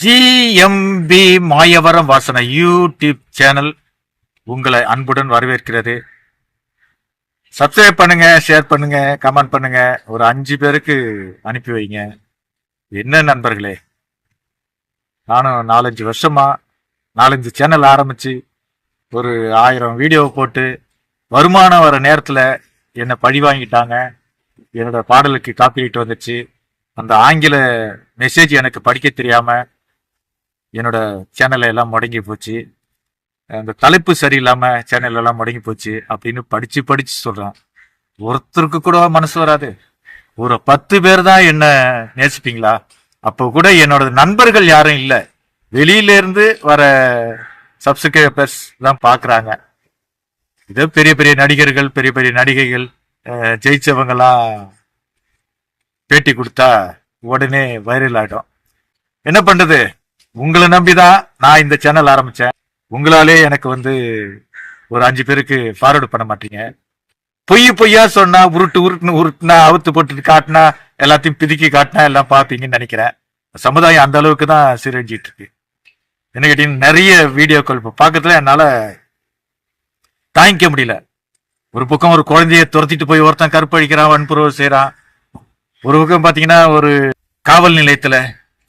GMP Mayavaram வாசனை YouTube channel உங்களை அன்புடன் வரவேற்கிறது. சப்ஸ்கிரைப் பண்ணுங்க ஷேர் பண்ணுங்க கமெண்ட் பண்ணுங்க. ஒரு அஞ்சு பேருக்கு அனுப்பி வைங்க. என்ன நண்பர்களே? நானும் நாலஞ்சு வருஷமா நாலஞ்சு சேனல் ஆரம்பிச்சு ஒரு ஆயிரம் வீடியோ போட்டு வருமானம் வர நேரத்தில் என்னை பழி வாங்கிட்டாங்க. என்னோட பாடலுக்கு காப்பிரைட் வந்துச்சு. அந்த ஆங்கில மெசேஜ் எனக்கு படிக்க தெரியாமல் என்னோட சேனலை எல்லாம் முடங்கி போச்சு. அந்த தலைப்பு சரியில்லாம சேனல் எல்லாம் முடங்கி போச்சு அப்படின்னு படிச்சு படிச்சு சொல்றான். ஒருத்தருக்கு கூட மனசு வராது. ஒரு பத்து பேர் தான் என்ன நேசிப்பீங்களா? அப்போ கூட என்னோட நண்பர்கள் யாரும் இல்லை. வெளியில இருந்து வர சப்ஸ்கிரைபர்ஸ் தான் பாக்குறாங்க. இதோ பெரிய பெரிய நடிகர்கள் பெரிய பெரிய நடிகைகள் ஜெயிச்சவங்கெல்லாம் பேட்டி கொடுத்தா உடனே வைரல் ஆகிடும் என்ன பண்றது? உங்களை நம்பிதான் நான் இந்த சேனல் ஆரம்பிச்சேன். உங்களாலே எனக்கு வந்து ஒரு அஞ்சு பேருக்கு ஃபார்வர்டு பண்ண மாட்டீங்க. பொய் பொய்யா சொன்னா உருட்டு உருட்டுன்னு உருட்டுனா அவுத்து போட்டு காட்டினா எல்லாத்தையும் பிதுக்கி காட்டினா எல்லாம் பார்ப்பீங்கன்னு நினைக்கிறேன். சமுதாயம் அந்த அளவுக்கு தான் சீரழிஞ்சிட்டு இருக்கு. என்ன கேட்டீங்கன்னா நிறைய வீடியோக்கள் இப்போ பார்க்கறதுல என்னால தாங்கிக்க முடியல. ஒரு பக்கம் ஒரு குழந்தைய துரத்திட்டு போய் ஒருத்தன் கற்பழிக்கிறான் வன்புறவு செய்கிறான் ஒரு பக்கம் பாத்தீங்கன்னா ஒரு காவல் நிலையத்துல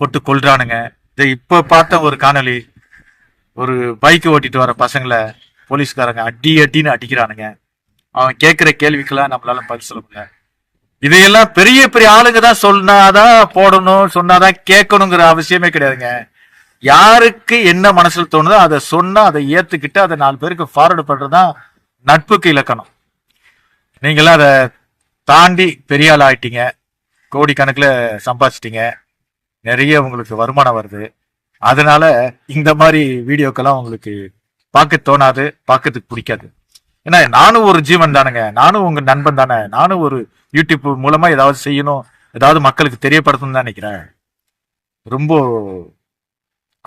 போட்டு கொள்றானுங்க இதை இப்ப பார்த்த ஒரு காணொளி ஒரு பைக் ஓட்டிட்டு வர பசங்களை போலீஸ்காரங்க அடி அடின்னு அடிக்கிறானுங்க. அவன் கேட்கிற கேள்விக்கெல்லாம் நம்மளால பதில் சொல்ல முடியல. இதையெல்லாம் பெரிய பெரிய ஆளுங்க தான் சொன்னாதான் போடணும் சொன்னாதான் கேட்கணுங்கிற அவசியமே கிடையாதுங்க. யாருக்கு என்ன மனசுல தோணுதோ அதை சொன்னா அதை ஏத்துக்கிட்டு அதை நாலு பேருக்கு ஃபார்வர்டு பண்றதுதான் நட்புக்கு இலக்கணம். நீங்களாம் அதை தாண்டி பெரிய ஆள் ஆயிட்டீங்க. கோடிக்கணக்கில் சம்பாதிச்சிட்டீங்க. நிறைய உங்களுக்கு வருமானம் வருது. அதனால இந்த மாதிரி வீடியோக்கெல்லாம் உங்களுக்கு பார்க்க தோணாது பார்க்கறதுக்கு பிடிக்காது. ஏன்னா நானும் ஒரு ஜீவன் தானுங்க. நானும் உங்க நண்பன் தானே. நானும் ஒரு யூடியூப் மூலமா ஏதாவது செய்யணும் ஏதாவது மக்களுக்கு தெரியப்படுத்தணும்னு தான் நினைக்கிறேன். ரொம்ப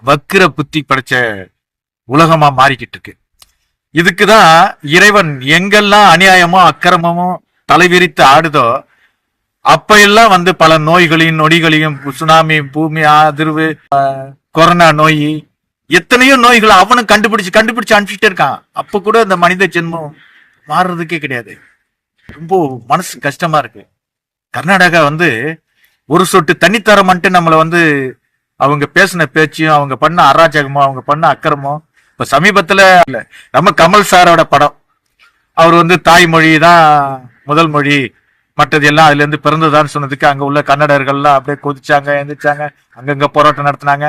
வக்கிர புத்தி படைச்ச உலகமா மாறிக்கிட்டு இருக்கு இதுக்குதான் இறைவன் எங்கெல்லாம் அநியாயமோ அக்கிரமமோ தலைவிரித்து ஆடுதோ அப்ப எல்லாம் வந்து பல நோய்களையும் நொடிகளையும் சுனாமி பூமி அதிர்வு கொரோனா நோய் எத்தனையோ நோய்களை அவனும் கண்டுபிடிச்சு கண்டுபிடிச்சு அனுப்பிச்சிட்டே இருக்கான். அப்ப கூட இந்த மனித ஜென்மம் மாறுறதுக்கே கிடையாது. ரொம்ப மனசு கஷ்டமா இருக்கு. கர்நாடகா வந்து ஒரு சொட்டு தண்ணி தரமான்ட்டு நம்மளை வந்து அவங்க பேசின பேச்சையும் அவங்க பண்ண அராஜகமோ அவங்க பண்ண அக்கிரமோ இப்ப சமீபத்துல நம்ம கமல் சாரோட படம். அவர் வந்து தாய்மொழி தான் முதல் மொழி. மற்றது எல்லாம் அதுல இருந்து பிறந்ததான்னு சொன்னதுக்கு அங்க உள்ள கன்னடர்கள்லாம் அப்படியே கொதிச்சாங்க எந்திரிச்சாங்க அங்கங்க போராட்டம் நடத்தினாங்க.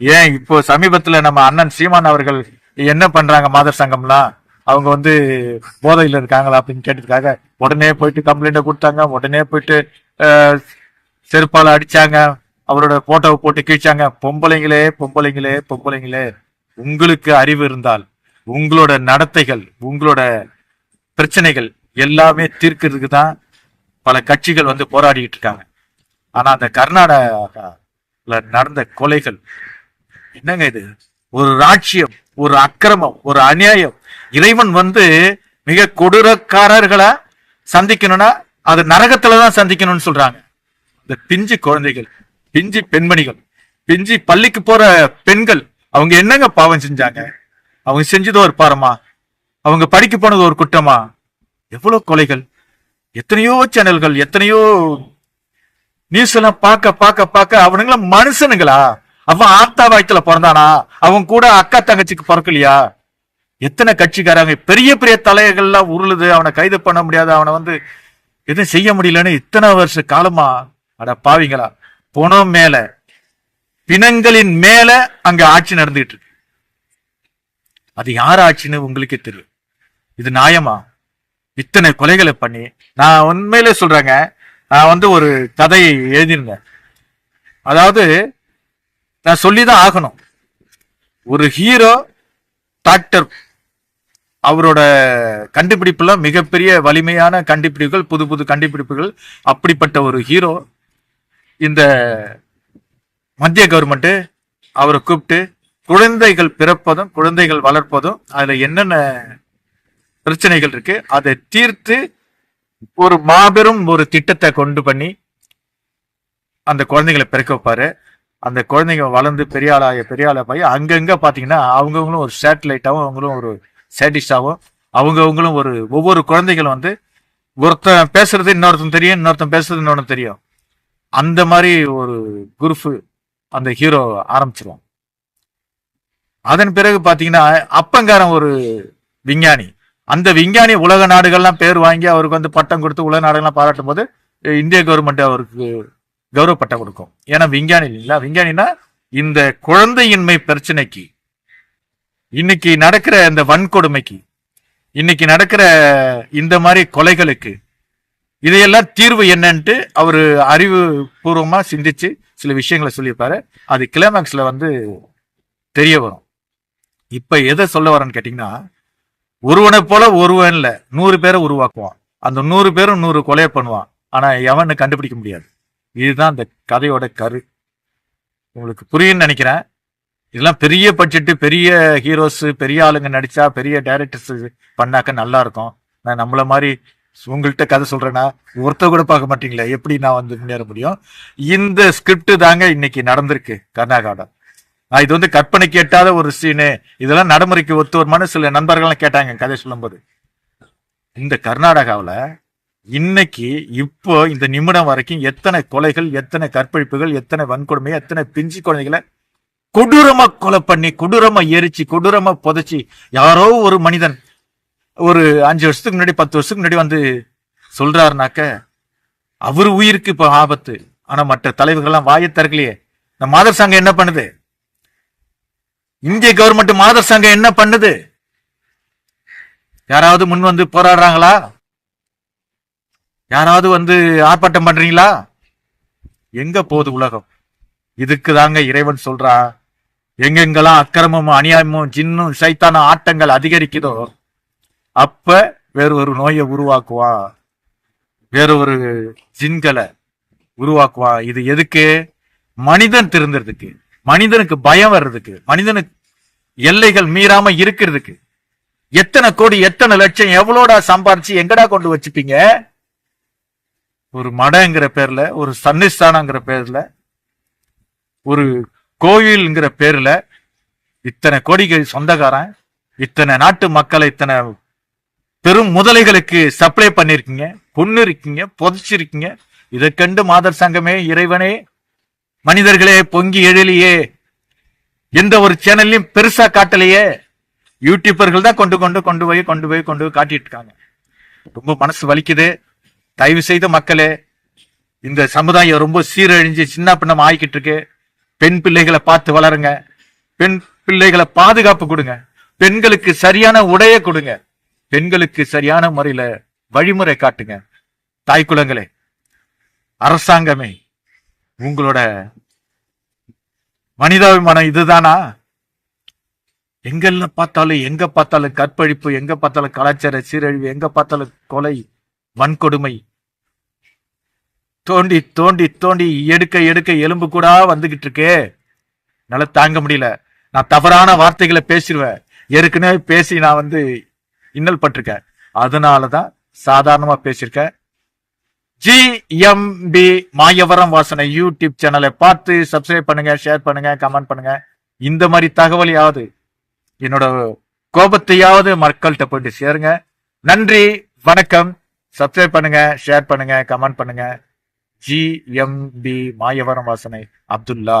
ஏன் இப்போ சமீபத்துல நம்ம அண்ணன் சீமான் அவர்கள் என்ன பண்றாங்க மாதர் சங்கம்லாம்? அவங்க வந்து போதையில இருக்காங்களா அப்படின்னு கேட்டதுக்காக உடனே போயிட்டு கம்ப்ளைண்ட கொடுத்தாங்க. உடனே போயிட்டு செருப்பால அடிச்சாங்க. அவரோட போட்டோவை போட்டு கிழிச்சாங்க. பொம்பளைங்களே பொம்பளைங்களே பொம்பளைங்களே உங்களுக்கு அறிவு இருந்தால் உங்களோட நடத்தைகள் உங்களோட பிரச்சனைகள் எல்லாமே தீர்க்கிறதுக்கு தான் பல கட்சிகள் வந்து போராடிட்டு இருக்காங்க. ஆனா அந்த கர்நாடகால நடந்த கொலைகள் என்னங்க இது? ஒரு ராட்சியம் ஒரு அக்கிரமம் ஒரு அநியாயம். இறைவன் வந்து மிக கொடூரக்காரர்களை சந்திக்கணும்னா அது நரகத்துல தான் சந்திக்கணும்னு சொல்றாங்க. இந்த பிஞ்சு குழந்தைகள் பிஞ்சு பெண்மணிகள் பிஞ்சு பள்ளிக்கு போற பெண்கள் அவங்க என்னங்க பாவம் செஞ்சாங்க? அவங்க செஞ்சது ஒரு பாரமா? அவங்க படிக்க போனது ஒரு குற்றமா? எவ்வளவு கொலைகள்? எத்தனையோ சேனல்கள் எத்தனையோ நியூஸ் எல்லாம் பார்க்க பார்க்க பார்க்க அவனுங்களாம் மனுஷனுங்களா? அவன் ஆத்தா வாய்த்துல பிறந்தானா? அவன் கூட அக்கா தங்கச்சிக்கு பிறக்கலையா? எத்தனை கட்சிக்காரங்க பெரிய பெரிய தலைகள்லாம் உருளுது அவனை கைது பண்ண முடியாது அவனை வந்து எதுவும் செய்ய முடியலன்னு இத்தனை வருஷ காலமா? அட பாவிங்களா. புனம் மேல பிணங்களின் மேல அங்க ஆட்சி நடந்துகிட்டு இருக்கு. அது யார் ஆட்சின்னு உங்களுக்கே தெரியும். இது நியாயமா? இத்தனை கொலைகளை பண்ணி நான் உண்மையிலே சொல்றேங்க நான் வந்து ஒரு கதையை எழுதியிருந்தேன். அதாவது நான் சொல்லிதான் ஆகணும். ஒரு ஹீரோ டாக்டர் அவரோட கண்டுபிடிப்புலாம் மிகப்பெரிய வலிமையான கண்டுபிடிப்புகள் புது புது கண்டுபிடிப்புகள் அப்படிப்பட்ட ஒரு ஹீரோ இந்த மத்திய கவர்மெண்ட்டு அவரை கூப்பிட்டு குழந்தைகள் பிறப்பதும் குழந்தைகள் வளர்ப்பதும் அதில் என்னென்ன பிரச்சனைகள் இருக்கு. அதை தீர்த்து ஒரு மாபெரும் ஒரு திட்டத்தை கொண்டு பண்ணி அந்த குழந்தைங்களை பிறக்க வைப்பாரு. அந்த குழந்தைங்க வளர்ந்து பெரிய ஆளாய பெரிய ஆளா போய் அங்கங்க பாத்தீங்கன்னா அவங்கவுங்களும் ஒரு சேட்டலைட்டாகவும் அவங்களும் ஒரு சேட்டிஸ்டாகவும் அவங்கவுங்களும் ஒரு ஒவ்வொரு குழந்தைகளும் வந்து ஒருத்தன் பேசுறது இன்னொருத்தன் தெரியும் இன்னொருத்தன் பேசுறது இன்னொன்னு தெரியும். அந்த மாதிரி ஒரு குரூப் அந்த ஹீரோ ஆரம்பிச்சிருவான். அதன் பிறகு பாத்தீங்கன்னா அப்பங்காரன் ஒரு விஞ்ஞானி. அந்த விஞ்ஞானி உலக நாடுகள்லாம் பேர் வாங்கி அவருக்கு வந்து பட்டம் கொடுத்து உலக நாடுகள்லாம் பாராட்டும் போது இந்திய கவர்மெண்ட் அவருக்கு கௌரவ பட்டம் கொடுக்கும். ஏன்னா விஞ்ஞானி இல்லைங்களா? விஞ்ஞானினா இந்த குழந்தையின்மை பிரச்சனைக்கு இன்னைக்கு நடக்கிற இந்த வன்கொடுமைக்கு இன்னைக்கு நடக்கிற இந்த மாதிரி கொலைகளுக்கு இதையெல்லாம் தீர்வு என்னன்ட்டு அவர் அறிவு பூர்வமாக சிந்திச்சு சில விஷயங்களை சொல்லியிருப்பாரு. அது கிளைமேக்ஸில் வந்து தெரிய வரும். இப்போ எதை சொல்ல வரேன்னு கேட்டிங்கன்னா ஒருவனை போல ஒருவன் இல்ல நூறு பேரை உருவாக்குவான். அந்த நூறு பேரும் நூறு கொலையை பண்ணுவான். ஆனா எவன்னு கண்டுபிடிக்க முடியாது. இதுதான் அந்த கதையோட கரு. உங்களுக்கு புரியுன்னு நினைக்கிறேன். இதெல்லாம் பெரிய பட்ஜெட்டு பெரிய ஹீரோஸ் பெரிய ஆளுங்க நடிச்சா பெரிய டைரக்டர்ஸ் பண்ணாக்க நல்லா இருக்கும். நான் நம்மள மாதிரி உங்கள்கிட்ட கதை சொல்றேன்னா ஒருத்த கூட பார்க்க மாட்டீங்களா? எப்படி நான் வந்து முன்னேற முடியும்? இந்த ஸ்கிரிப்ட் தாங்க இன்னைக்கு நடந்திருக்கு கர்நாடகாவோட இது வந்து கற்பனை கேட்டாத ஒரு சீனு. இதெல்லாம் நடைமுறைக்கு ஒத்து வருமானு சில நண்பர்கள்லாம் கேட்டாங்க கதை சொல்லும்போது. இந்த கர்நாடகாவில் இன்னைக்கு இப்போ இந்த நிமிடம் வரைக்கும் எத்தனை கொலைகள் எத்தனை கற்பழிப்புகள் எத்தனை வன்கொடுமை எத்தனை பிஞ்சு குழந்தைகளை கொடூரமா கொலை பண்ணி கொடூரமா எரிச்சு கொடூரமா புதைச்சி யாரோ ஒரு மனிதன் ஒரு அஞ்சு வருஷத்துக்கு முன்னாடி பத்து வருஷத்துக்கு முன்னாடி வந்து சொல்றாருனாக்க அவர் உயிருக்கு இப்ப ஆபத்து. ஆனா மற்ற தலைவர்கள்லாம் வாயை திறக்கலையே. இந்த மாதர் சங்கம் என்ன பண்ணுது? இந்திய கவர்மெண்ட் மாதர் சங்கம் என்ன பண்ணுது? யாராவது முன் வந்து போராடுறாங்களா? யாராவது வந்து ஆர்ப்பாட்டம் பண்றீங்களா? எங்க போகுது உலகம்? இதுக்கு தாங்க இறைவன் சொல்றா எங்கெங்கெல்லாம் அக்கிரமமும் அநியாயமும் ஜின்னும் சைத்தான ஆட்டங்கள் அதிகரிக்குதோ அப்ப வேற ஒரு நோயை உருவாக்குவான் வேற ஒரு ஜின்களை உருவாக்குவான் இது எதுக்கு? மனிதன் திருந்துறதுக்கு. மனிதனுக்கு பயம் வர்றதுக்கு மனிதனுக்கு எல்லைகள் மீறாம இருக்கிறதுக்கு எத்தனை கோடி எத்தனை லட்சம் எவ்வளோடா சம்பாரிச்சு எங்கடா கொண்டு வச்சுப்பீங்க? ஒரு மடங்கிற பேர்ல ஒரு சன்னிஸ்தானங்கிற பேர்ல ஒரு கோயில்ங்கிற பேர்ல இத்தனை கோடிகள் சொந்தக்காரன் இத்தனை நாட்டு மக்களை இத்தனை பெரும் முதலைகளுக்கு சப்ளை பண்ணிருக்கீங்க பொண்ணு இருக்கீங்க புதைச்சிருக்கீங்க இதை கண்டு மாதர் சங்கமே இறைவனே மனிதர்களே பொங்கி எழிலையே. எந்த ஒரு சேனல்லையும் பெருசா காட்டலையே. யூடியூபர்கள் தான் கொண்டு கொண்டு கொண்டு போய் கொண்டு போய் கொண்டு போய் காட்டிட்டு இருக்காங்க. ரொம்ப மனசு வலிக்குது. தயவு செய்த மக்களே இந்த சமுதாயம் ரொம்ப சீரழிஞ்சு சின்ன பின்னம் ஆகிக்கிட்டு இருக்கு. பெண் பிள்ளைகளை பார்த்து வளருங்க. பெண் பிள்ளைகளை பாதுகாப்பு கொடுங்க. பெண்களுக்கு சரியான உடைய கொடுங்க. பெண்களுக்கு சரியான முறையில வழிமுறை காட்டுங்க. தாய் குலங்களே அரசாங்கமே உங்களோட மனிதாபிமானம் இதுதானா? எங்கெல்லாம் பார்த்தாலும் எங்க பார்த்தாலும் கற்பழிப்பு எங்க பார்த்தாலும் கலாச்சார சீரழிவு எங்க பார்த்தாலும் கொலை வன்கொடுமை. தோண்டி தோண்டி தோண்டி எடுக்க எடுக்க எலும்பு கூட வந்துகிட்டு இருக்கே என்னால தாங்க முடியல. நான் தவறான வார்த்தைகளை பேசிடுவேன். ஏற்கனவே பேசி நான் வந்து இன்னல் பட்டிருக்கேன். அதனாலதான் சாதாரணமா பேசியிருக்கேன். ஜிஎம்பி மாயவரம் வாசனை யூடியூப் சேனலை பார்த்து சப்ஸ்கிரைப் பண்ணுங்க ஷேர் பண்ணுங்க கமெண்ட் பண்ணுங்க. இந்த மாதிரி தகவலையாவது என்னோட கோபத்தையாவது மக்கள்கிட்ட போயிட்டு சேருங்க. நன்றி வணக்கம். சப்ஸ்கிரைப் பண்ணுங்க ஷேர் பண்ணுங்க கமெண்ட் பண்ணுங்க. ஜிஎம்பி மாயவரம் வாசனை அப்துல்லா.